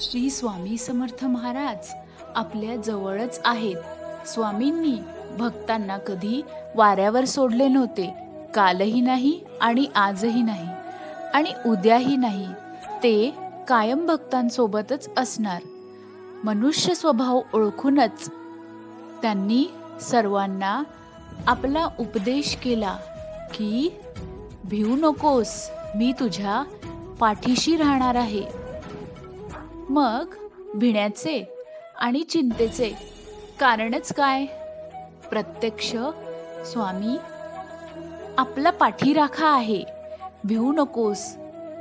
श्री स्वामी समर्थ महाराज आपल्या जवळच आहेत. स्वामींनी भक्तांना कधी वाऱ्यावर सोडले नव्हते. कालही नाही आणि आजही नाही. आणि उद्याही नाही. ते कायम भक्तांसोबतच असणार. मनुष्य स्वभाव ओळखूनच त्यांनी सर्वांना आपला उपदेश केला की भिवू नकोस मी तुझ्या पाठीशी राहणार आहे. मग भिण्याचे आणि चिंतेचे कारणच काय? प्रत्यक्ष स्वामी आपला पाठीराखा आहे. भिवू नकोस.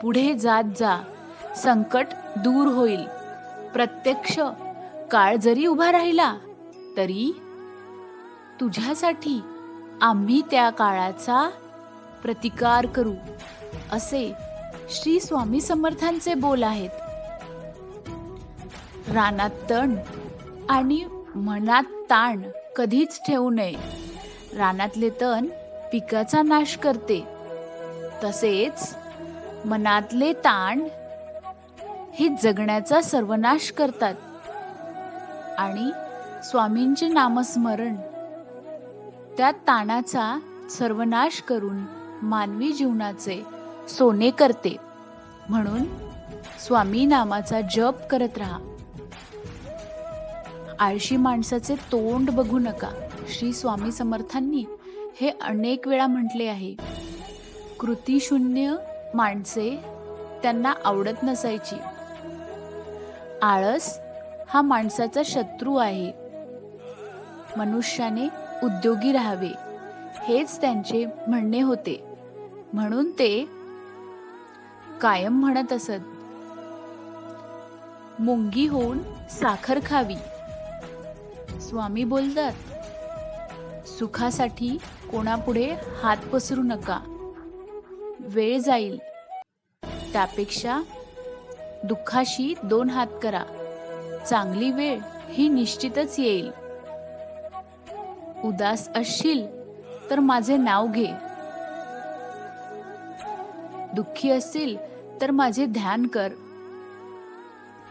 पुढे जात जा. संकट दूर होईल. प्रत्यक्ष काळ जरी उभा राहिला तरी तुझ्यासाठी आम्ही त्या काळाचा प्रतिकार करू असे श्री स्वामी समर्थांचे बोल आहेत. रानात तण आणि मनात ताण कधीच ठेवू नये. रानातले तण पिकाचा नाश करते. तसेच मनातले ताण हे जगण्याचा सर्वनाश करतात. आणि स्वामींचे नामस्मरण त्या ताणाचा सर्वनाश करून मानवी जीवनाचे सोने करते. म्हणून स्वामी नामाचा जप करत राहा. आळशी माणसाचे तोंड बघू नका. श्री स्वामी समर्थांनी हे अनेक वेळा म्हटले आहे. कृतीशून्य माणसे त्यांना आवडत नसायची. आळस हा माणसाचा शत्रू आहे. मनुष्याने उद्योगी राहावे हेच त्यांचे म्हणणे होते. म्हणून ते कायम म्हणत असत. मुंगी होऊन साखर खावी. स्वामी बोलतात सुखासाठी कोणापुढे हात पसरू नका. वेळ जाईल. त्यापेक्षा दुःखाशी दोन हात करा. चांगली वेळ ही निश्चितच येईल. उदास असशील तर माझे नाव घे. दुःखी असतील तर माझे ध्यान कर.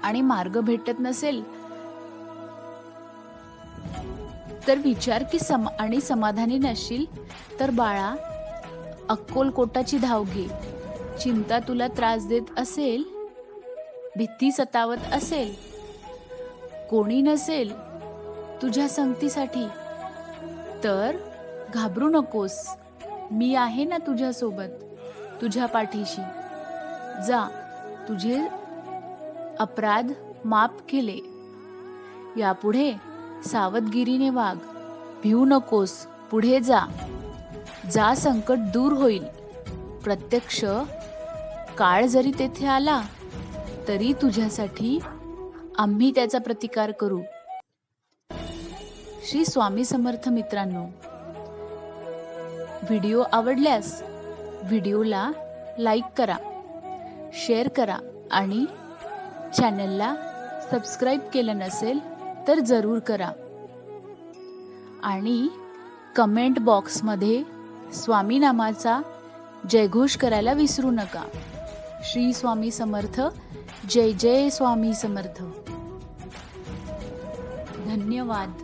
आणि मार्ग भेटत नसेल तर विचार की सम आणि समाधानी नसशील तर बाळा अक्कोलकोटाची धाव घे. चिंता तुला त्रास देत असेल भीती सतावत असेल कोणी नसेल तुझ्या संगतीसाठी तर घाबरू नकोस. मी आहे ना तुझ्यासोबत तुझ्या पाठीशी. जा तुझे अपराध माफ केले. यापुढे सावधगिरीने वाग भिवू नकोस पुढे जा. जा संकट दूर होईल. प्रत्यक्ष काळ जरी तेथे आला तरी तुझ्यासाठी आम्ही त्याचा प्रतिकार करू. श्री स्वामी समर्थ मित्रांनो व्हिडिओ आवडल्यास व्हिडिओला लाईक करा शेअर करा आणि चॅनलला सबस्क्राईब केलं नसेल तर जरूर करा. आणि कमेंट बॉक्समध्ये स्वामीनामाचा जयघोष करायला विसरू नका. श्री स्वामी समर्थ जय जय स्वामी समर्थ. धन्यवाद.